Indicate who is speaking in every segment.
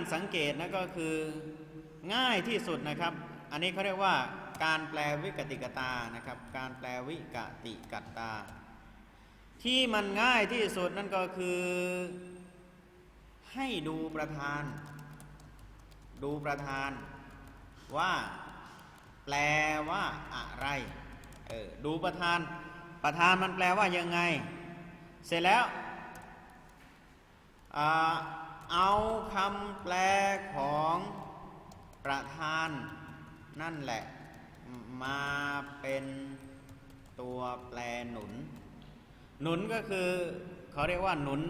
Speaker 1: การสังเกตนะก็คือง่ายที่สุดนะครับ อันนี้เขาเรียกว่าการแปลวิกติกตานะครับ การแปลวิกติกตา ที่มันง่ายที่สุดนั่นก็คือ ให้ดูประธาน ดูประธานว่าแปลว่าอะไรเออดูประธาน ประธานมันแปลว่ายังไง เสร็จแล้วอ่า เอาคำแปลของประธาน นั่นแหละ มาเป็นตัวแปลหนุน หนุนก็คือเขาเรียกว่าหนุน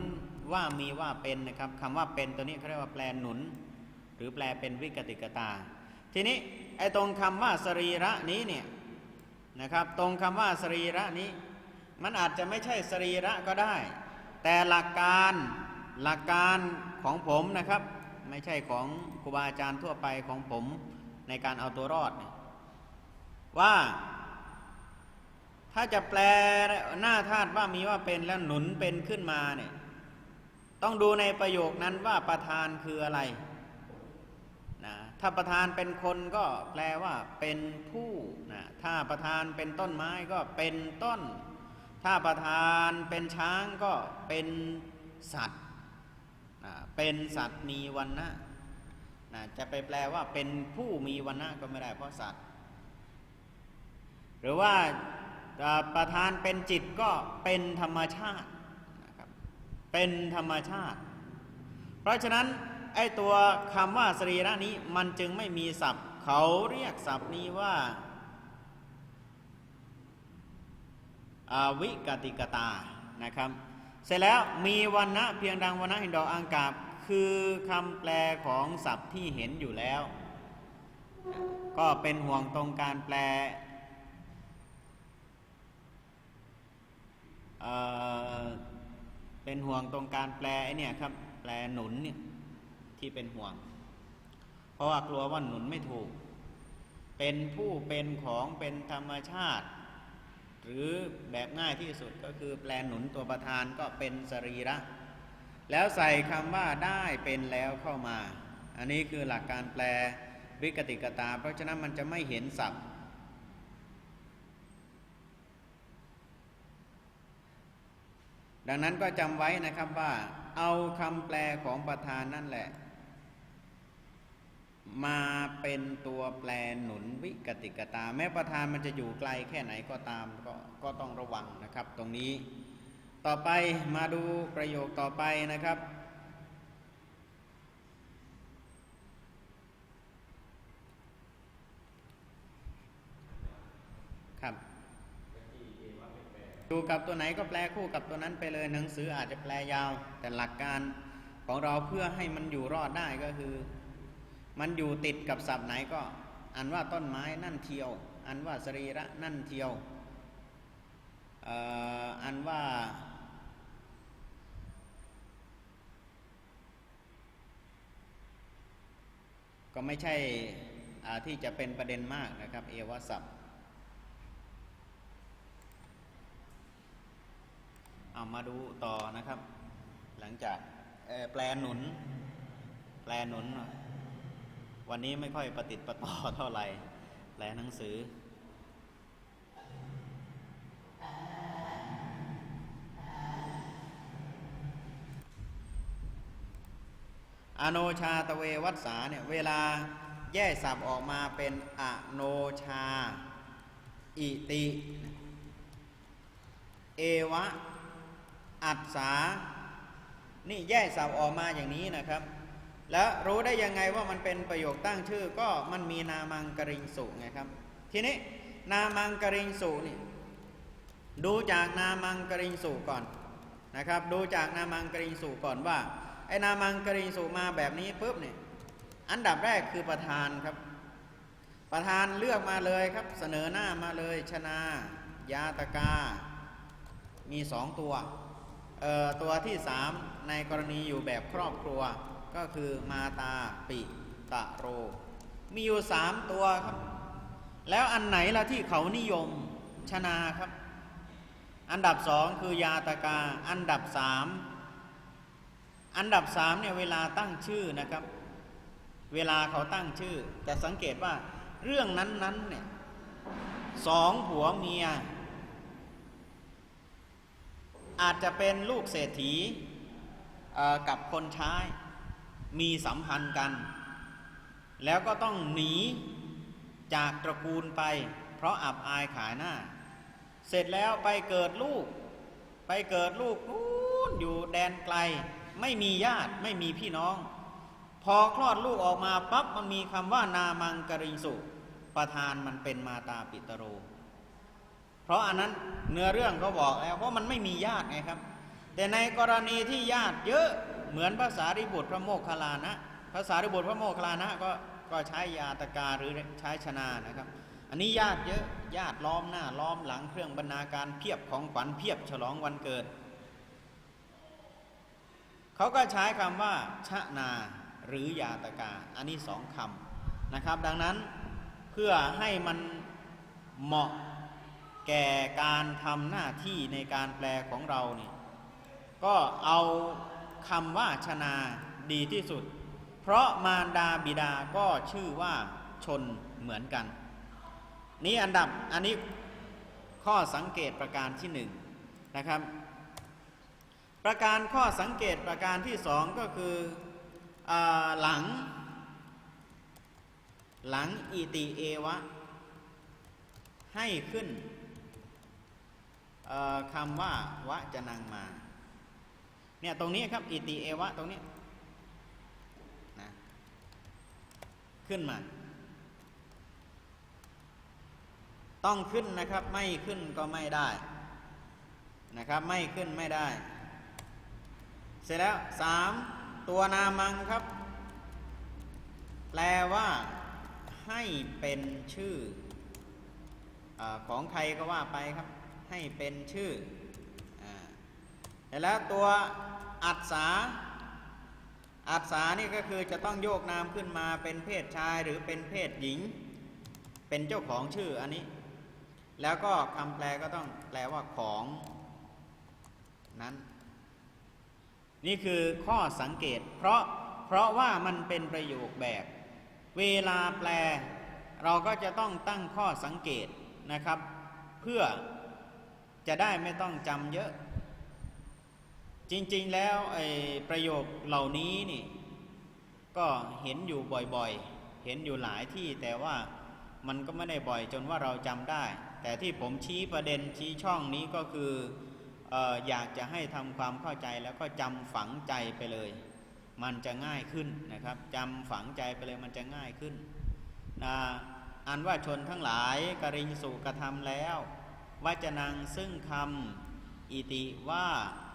Speaker 1: ว่ามีว่าเป็นนะครับคำว่าเป็นตัวนี้เขาเรียกว่าแปลหนุน หรือแปลเป็นวิกติกตา ทีนี้ไอ้ตรงคำว่าสรีระนี้เนี่ยนะครับ ตรงคำว่าสรีระนี้ มันอาจจะไม่ใช่สรีระก็ได้ แต่หลักการหลักการ ของผมนะครับ ไม่ใช่ของครูบาอาจารย์ทั่วไปของผมในการเอาตัวรอด ว่า ถ้าจะแปลหน้าธาตุว่ามีว่าเป็นแล้วหนุนเป็นขึ้นมาเนี่ยต้องดูในประโยคนั้นว่าประธานคืออะไรนะถ้าประธานเป็นคนก็แปลว่าเป็นผู้นะถ้าประธานเป็นต้นไม้ก็เป็นต้น ถ้าประธานเป็นช้างก็เป็นสัตว์ เป็นสัตว์มีวันนะนะจะไปแปลว่าเป็นผู้มีวันนะก็ไม่ได้เพราะสัตว์ หรือว่าประธานเป็นจิตก็เป็นธรรมชาตินะครับเป็นธรรมชาติ เพราะฉะนั้นไอ้ตัวคำว่าสรีระนี้มันจึงไม่มีศัพท์ เขาเรียกศัพท์นี้ว่าอาวิกติกตานะครับ เสร็จแล้วมีวันนะเพียงดังวันนะหินดอกอังกาบ คือคำแปลของศัพท์ที่เห็นอยู่แล้ว ก็เป็นห่วงตรงการแปลเออเป็นห่วงตรงการแปลไอเนี่ยครับ แปลหนุนเนี่ยที่เป็นห่วง เพราะว่ากลัวว่าหนุนไม่ถูก เป็นผู้เป็นของเป็นธรรมชาติ หรือแบบง่ายที่สุดก็คือแปลหนุนตัวประธานก็เป็นสรีระ แล้วใส่คำว่าได้เป็นแล้วเข้ามา อันนี้คือหลักการแปลวิกติกตา เพราะฉะนั้นมันจะไม่เห็นศัพท์ ดังนั้นก็จำไว้นะครับว่า เอาคำแปลของประธานนั่นแหละ มาเป็นตัวแปลหนุนวิกติกตา แม้ประธานมันจะอยู่ไกลแค่ไหนก็ตามกก็ต้องระวังนะครับ ตรงนี้ ต่อไปมาดูประโยคต่อไปนะครับ ครับ ดูกับตัวไหนก็แปลคู่กับตัวนั้นไปเลยหนังสืออาจจะแปลยาว แต่หลักการของเราเพื่อให้มันอยู่รอดได้ก็คือ มันอยู่ติดกับศัพท์ไหนก็ อันว่าต้นไม้นั่นเทียว อันว่าสรีระนั่นเทียวอันว่าก็ไม่ใช่ที่จะเป็นประเด็นมากนะครับ เอวศัพท์เอามาดูต่อนะครับ หลังจากแปลหนุน แปลหนุน วันนี้ไม่ค่อยประติดประต่อเท่าไหร่แปลหนังสือ อโนชาตเววัตสาเนี่ยเวลาแยกศัพท์ออกมาเป็นอโนชา อิติ เอวะ อัศานี่แยกศัพท์ออกมาอย่างนี้นะครับ แล้วรู้ได้ยังไงว่ามันเป็นประโยคตั้งชื่อ ก็มันมีนามังกริงสุไงครับ ทีนี้นามังกริงสุนี่ดูจากนามังกริงสุก่อนนะครับ ดูจากนามังกริงสุก่อนว่าไอ้นามังกริงสุมาแบบนี้ปุ๊บเนี่ยอันดับแรกคือประธานครับ ประธานเลือกมาเลยครับ เสนอหน้ามาเลยชนายาตกา มีสองตัวตัวที่สามในกรณีอยู่แบบครอบครัว ก็คือมาตาปิตะโร มีอยู่สามตัวครับ แล้วอันไหนละที่เขานิยมชนาครับ อันดับสองคือยาตกา อันดับสามอันดับสามเนี่ยเวลาตั้งชื่อนะครับ เวลาเขาตั้งชื่อ จะสังเกตว่าเรื่องนั้นๆเนี่ยสองผัวเมีย อาจจะเป็นลูกเศรษฐีกับคนใช้ มีสัมพันธ์กัน แล้วก็ต้องหนีจากตระกูลไป เพราะอับอายขายหน้า เสร็จแล้วไปเกิดลูก ไปเกิดลูกนู้นอยู่แดนไกล ไม่มีญาติไม่มีพี่น้อง พอคลอดลูกออกมาปั๊บมันมีคำว่านามังกริงสุประธานมันเป็นมาตาปิตโร เพราะอันนั้นเนื้อเรื่องเขาบอกแล้วเพราะมันไม่มีญาติไงครับ แต่ในกรณีที่ญาติเยอะ เหมือนภาษาริบุตรพระโมคคัลลานะภาษาริบุตรพระโมคคัลลานะก็ก็ใช้ยาตกาหรือใช้ชนานะครับ อันนี้ญาติเยอะญาติล้อมหน้าล้อมหลังเครื่องบรรณาการเพียบของขวัญเพียบฉลองวันเกิดเขาก็ใช้คำว่าชะนาหรือยาตกา อันนี้สองคำนะครับ ดังนั้นเพื่อให้มันเหมาะแก่การทำหน้าที่ในการแปลของเราเนี่ยก็เอา คำว่าชนาดีที่สุด เพราะมารดาบิดาก็ชื่อว่าชนเหมือนกัน นี่อันดับอันนี้ข้อสังเกตประการที่หนึ่งนะครับ ประการข้อสังเกตประการที่สองก็คืออหลัง หลังอิติเอวะ ให้ขึ้นคำว่าวะจะนังมา เนี่ยตรงนี้ครับอิติเอวะตรงนี้นะขึ้นมา ต้องขึ้นนะครับ ไม่ขึ้นก็ไม่ได้นะครับ ไม่ขึ้นไม่ได้ เสร็จแล้วสามตัวนามังครับ แปลว่าให้เป็นชื่ออของใครก็ว่าไปครับ ให้เป็นชื่อ เสร็จแล้วตัวอัศาอัศานี่ก็คือจะต้องโยกนามขึ้นมาเป็นเพศชายหรือเป็นเพศหญิง เป็นเจ้าของชื่ออันนี้ แล้วก็คำแปลก็ต้องแปลว่าของนั้น นี่คือข้อสังเกต เพราะเพราะว่ามันเป็นประโยคแบบ เวลาแปล เราก็จะต้องตั้งข้อสังเกตนะครับ เพื่อจะได้ไม่ต้องจำเยอะ จริงๆแล้วไอ้ประโยคเหล่านี้นี่ก็เห็นอยู่บ่อยๆ เห็นอยู่หลายที่แต่ว่ามันก็ไม่ได้บ่อยจนว่าเราจำได้ แต่ที่ผมชี้ประเด็นชี้ช่องนี้ก็คืออออยากจะให้ทำความเข้าใจแล้วก็จำฝังใจไปเลย มันจะง่ายขึ้นนะครับจำฝังใจไปเลยมันจะง่ายขึ้นนะอันว่าชนทั้งหลายกริงสุกระทำแล้ววจนังซึ่งคำอิติว่า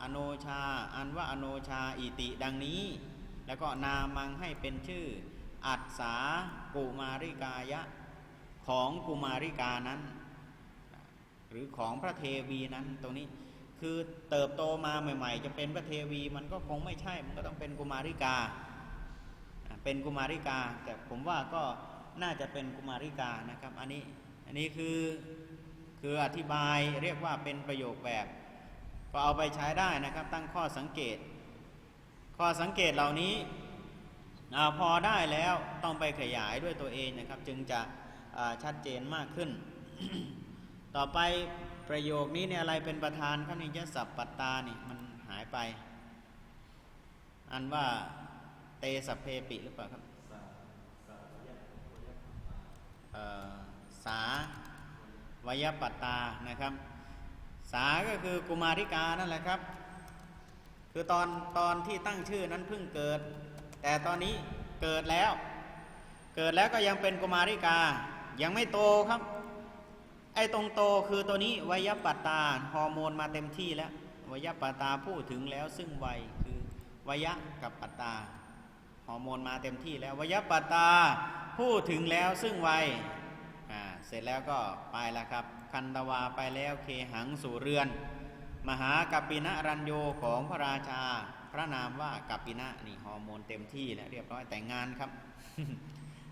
Speaker 1: อโนชา อันว่าอโนชาอิติดังนี้ แล้วก็นามังให้เป็นชื่อ อัศสากุมาริกายะของกุมาริกานั้น หรือของพระเทวีนั้นตรงนี้คือเติบโตมาใหม่ ๆ จะเป็นพระเทวีมันก็คงไม่ใช่ มันก็ต้องเป็นกุมาริกาอ่าเป็นกุมาริกา แต่ผมว่าก็น่าจะเป็นกุมาริกานะครับ อันนี้ อันนี้คือคืออธิบายเรียกว่าเป็นประโยคแบบ ก็เอาไปใช้ได้นะครับตั้งข้อสังเกต ข้อสังเกตเหล่านี้อพอได้แล้วต้องไปขยายด้วยตัวเองนะครับ จึงจะชัดเจนมากขึ้น ต่อไปประโยคนี้เนี่ยอะไรเป็นประธานครับนี่ยะสับปัตตานี่มันหายไป อันว่าเตสัพเพปิหรือเปล่าครับสาวยปัตตานะครับ สาก็คือกุมาริกานั่นแหละครับ คือตอนตอนที่ตั้งชื่อนั้นเพิ่งเกิด แต่ตอนนี้เกิดแล้ว เกิดแล้วก็ยังเป็นกุมาริกา ยังไม่โตครับ ไอ้ตรงโตคือตัวนี้วยปัตตาฮอร์โมนมาเต็มที่แล้ววยปัตตาพูดถึงแล้วซึ่งวัยคือวยะกับปัตตาฮอร์โมนมาเต็มที่แล้ววยปัตตาพูดถึงแล้วซึ่งวัยอ่าเสร็จแล้วก็ไปแล้วครับ คันตวาไปแล้วเคหังสู่เรือน มหากัปปินะรัญโยของพระราชา พระนามว่ากัปปินะนี่ฮอร์โมนเต็มที่แล้วเรียบร้อยแต่งงานครับ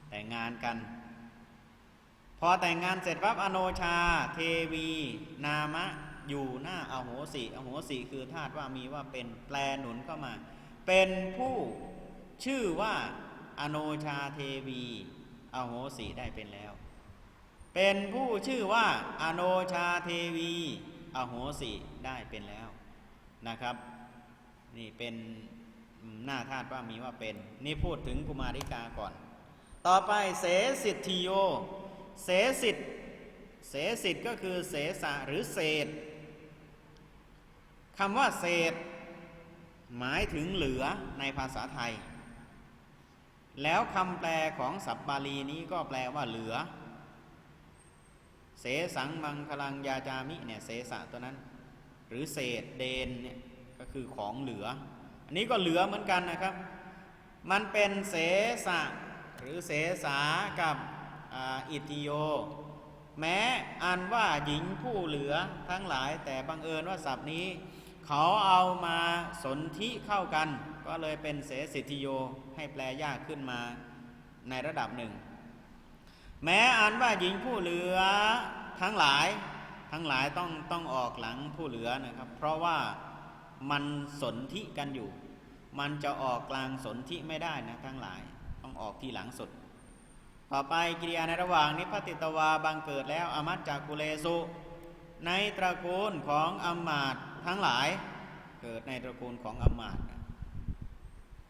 Speaker 1: แต่งงานกัน พอแต่งงานเสร็จปั๊บอโนชา เทวี นามะ อยู่หน้าอโหสิอโหสิคือธาตุว่ามีว่าเป็นแปลหนุนเข้ามา เป็นผู้ชื่อว่าอโนชาเทวีอโหสีได้เป็นแล้ว เป็นผู้ชื่อว่าอโนชาเทวีอโหสีได้เป็นแล้วนะครับ นี่เป็นหน้าธาตุว่ามีว่าเป็น นี่พูดถึงกุมาริกาก่อน ต่อไปเสสิทธิโย เสสิทเสสิทก็คือเสสะหรือเศษคำว่าเศษ หมายถึงเหลือในภาษาไทย แล้วคำแปลของสับบาลีนี้ก็แปลว่าเหลือ เสสังมังคลังยาจามิเนี่ยเสสะตัวนั้น หรือเศษเดนเนี่ยก็คือของเหลือ อันนี้ก็เหลือเหมือนกันนะครับ มันเป็นเสสะหรือเสสากับอ,อิติโย แม้อันว่าหญิงผู้เหลือทั้งหลายแต่บังเอิญว่าศัพท์นี้ เขาเอามาสนธิเข้ากัน ก็เลยเป็นเสสิทธิโยให้แปลยากขึ้นมาในระดับหนึ่ง แม้อันว่าหญิงผู้เหลือทั้งหลายทั้งหลายต้องต้องออกหลังผู้เหลือนะครับ เพราะว่ามันสนธิกันอยู่ มันจะออกกลางสนธิไม่ได้นะทั้งหลายต้องออกที่หลังสุด ต่อไปกิริยาในระหว่างนิพพติตวาบังเกิดแล้วอมัจจากกุเลสุ ในตระกูลของอมมาตทั้งหลายเกิดในตระกูลของอมมาต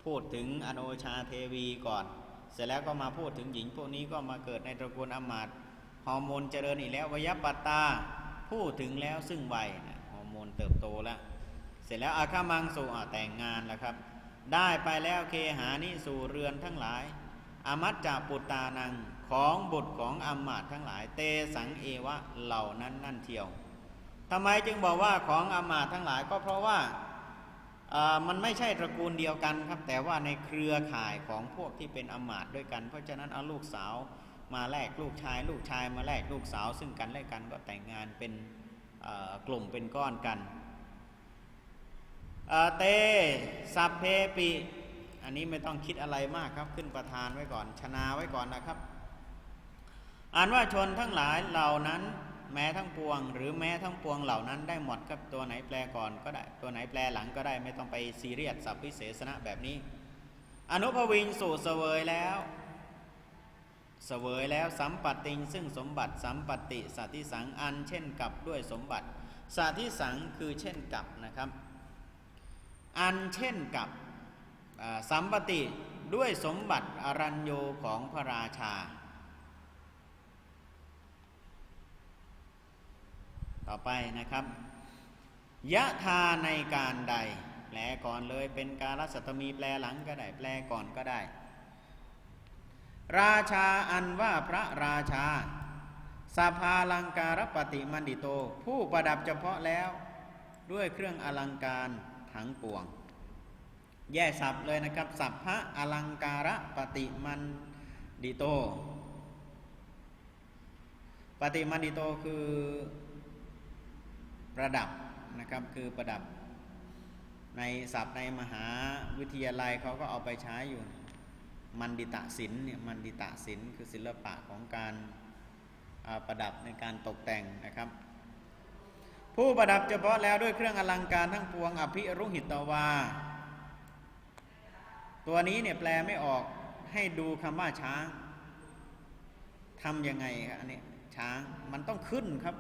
Speaker 1: พูดถึงอโนชาเทวีก่อน เสร็จแล้วก็มาพูดถึงหญิงพวกนี้ก็มาเกิดในตระกูลอมมาตฮอร์โมนเจริญอีกแล้ววยปัตตาพูดถึงแล้วซึ่งวัยนะฮอร์โมนเติบโตแล้ว เสร็จแล้วอาคามังสุอะแต่งงานแล้วครับ ได้ไปแล้วเคหานิสู่เรือนทั้งหลายอมัจจาปุตตานังของบุตรของอมมาตทั้งหลาย เตสังเอวะเหล่านั้นนั่นเทียวทำไมจึงบอกว่าของอมมาตทั้งหลายก็เพราะว่า มันไม่ใช่ตระกูลเดียวกันครับ แต่ว่าในเครือข่ายของพวกที่เป็นอมาตด้วยกัน เพราะฉะนั้นเอาลูกสาวมาแลกลูกชาย ลูกชายมาแลกลูกสาว ซึ่งกันและกันก็แต่งงานเป็นกลุ่มเป็นก้อนกันเตสัพเพปิ อันนี้ไม่ต้องคิดอะไรมากครับขึ้นประธานไว้ก่อนชนาไว้ก่อนนะครับ อ่านว่าชนทั้งหลายเหล่านั้น แม้ทั้งปวง หรือแม้ทั้งปวงเหล่านั้นได้หมดครับตัวไหนแปลก่อนก็ได้ตัวไหนแปลหลังก็ได้ไม่ต้องไปซีเรียสสับพิเศษณะแบบนี้ อนุภวิงสู่เสวยแล้วเสวยแล้วสัมปัตติงซึ่งสมบัติสัมปตติสัติสังอันเช่นกับด้วยสมบัติสัติสังคือเช่นกับนะครับ อันเช่นกับสัมปติด้วยสมบัติอรัญโยของพระราชา ต่อไปนะครับยะทาในการใด แปลก่อนเลยเป็นการสัตมีแปลหลังก็ได้ แปลก่อนก็ได้ ราชาอันว่าพระราชาสภาลังการปฏิมันดิโต ผู้ประดับเฉพาะแล้ว ด้วยเครื่องอลังการทั้งปวง แย่สับเลยนะครับ สัพพะอลังการปฏิมันดิโต ปฏิมันดิโตคือ ประดับนะครับคือประดับ ในศัพท์ในมหาวิทยาลัยเขาก็เอาไปใช้อยู่ มันดิตะศิลป์เนี่ยมันดิตะศิลป์คือศิลปะของการประดับในการตกแต่งนะครับ ผู้ประดับเฉพาะแล้วด้วยเครื่องอลังการทั้งปวงอภิรุหิตวา ตัวนี้เนี่ยแปลไม่ออกให้ดูคำว่าช้างทำยังไงครับอันนี้ช้างมันต้องขึ้นครับ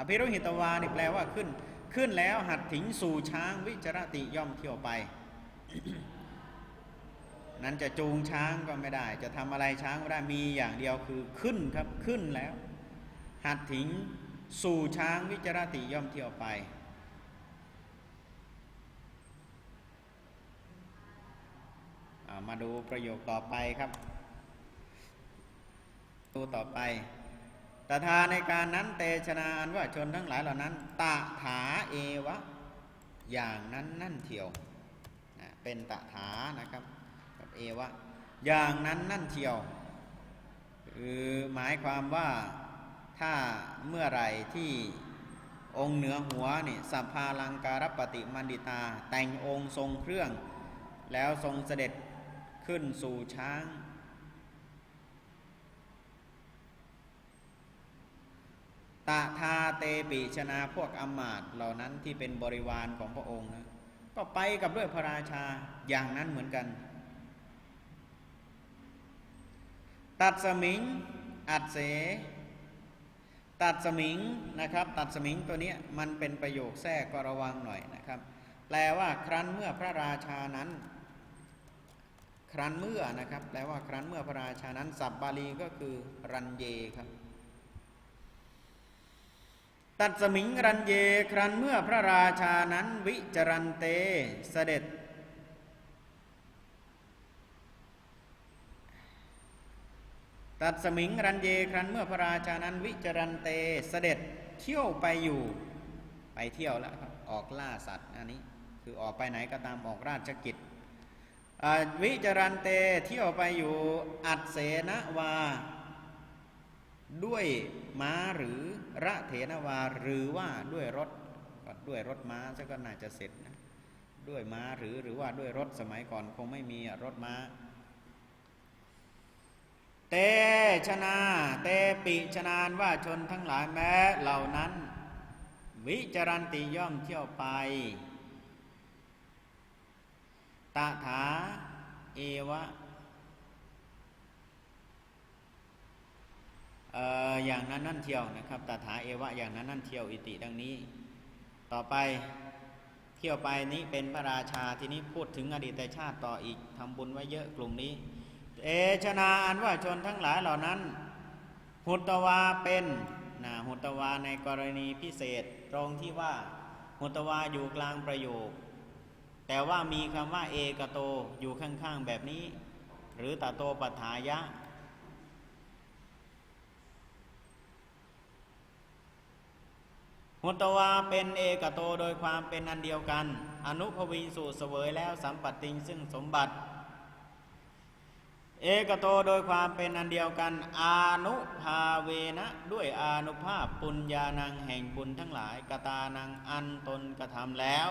Speaker 1: อภิรุหิตวานี่แปลว่าขึ้น ขึ้นแล้วหัดถิงสู่ช้างวิจรติย่อมเที่ยวไป นั้นจะจูงช้างก็ไม่ได้ จะทำอะไรช้างก็ได้มีอย่างเดียวคือขึ้นครับขึ้นแล้ว หัดถิงสู่ช้างวิจรติย่อมเที่ยวไปมาดูประโยคต่อไปครับ ตัวต่อไป ตถาในการนั้นเตชนาอันว่าชนทั้งหลายเหล่านั้นตะถาเอวะ อย่างนั้นนั่นเที่ยวเป็นตะถานะครับกับเอวะ อย่างนั้นนั่นเที่ยวคือหมายความว่าถ้าเมื่อไหร่ที่องค์เหนือหัวนี่สัพพาลังการปฏิมันดิตา แต่งองค์ทรงเครื่อง แล้วทรงเสด็จขึ้นสู่ช้าง ตาทาเตปิชนาพวกอมาตเหล่านั้นที่เป็นบริวารของพระองค์นะก็ไปกับด้วยพระราชาอย่างนั้นเหมือนกัน ตัดสมิงอัดเส ตัดสมิงนะครับ ตัดสมิงตัวนี้มันเป็นประโยคแทรกก็ระวังหน่อยนะครับ แปลว่าครั้นเมื่อพระราชานั้น ครั้นเมื่อนะครับ แปลว่าครั้นเมื่อพระราชานั้นศัพท์บาลีก็คือรันเยครับ ตัดสมิงรันเยครันเมื่อพระราชานั้นวิจรันเตเสด็จ ตัดสมิงรันเยครันเมื่อพระราชานั้นวิจรันเตเสด็จเที่ยวไปอยู่ไปเที่ยวแล้วครับออกล่าสัตว์อันนี้คือออกไปไหนก็ตามออกราชกิจวิจรันเตเที่ยวไปอยู่อัดเสนวา ด้วยม้าหรือระเถนวาหรือว่าด้วยรถก็ด้วยรถม้าซะก็น่าจะเสร็จนะด้วยม้าหรือหรือว่าด้วยรถสมัยก่อนคงไม่มีรถม้าเตชนาเตปิชนานว่าชนทั้งหลายแม้เหล่านั้น วิจารันติย่อมเที่ยวไปตถาเอวะ อย่างนั้นนั่นเที่ยวนะครับตถาเอวะอย่างนั้นนั่นเที่ยวอิติดังนี้ ต่อไปเที่ยวไปนี้เป็นพระราชาทีนี้พูดถึงอดีตชาติต่ออีกทำบุญไว้เยอะกลุ่มนี้ เอชนาอันว่าชนทั้งหลายเหล่านั้น หุตวาเป็นนะหุตวาในกรณีพิเศษตรงที่ว่า หุตวาอยู่กลางประโยค แต่ว่ามีคำว่าเอกโตอยู่ข้างๆแบบนี้ หรือตาโตปัฏฐายะ หุตวาเป็นเอกโตโดยความเป็นอันเดียวกัน อนุภวีสูตรเสวยแล้วสัมปตติงซึ่งสมบัติ เอกโตโดยความเป็นอันเดียวกัน อานุภาเวนะด้วยอานุภาพปุญญานังแห่งบุญทั้งหลายกตานังอันตนกระทำแล้ว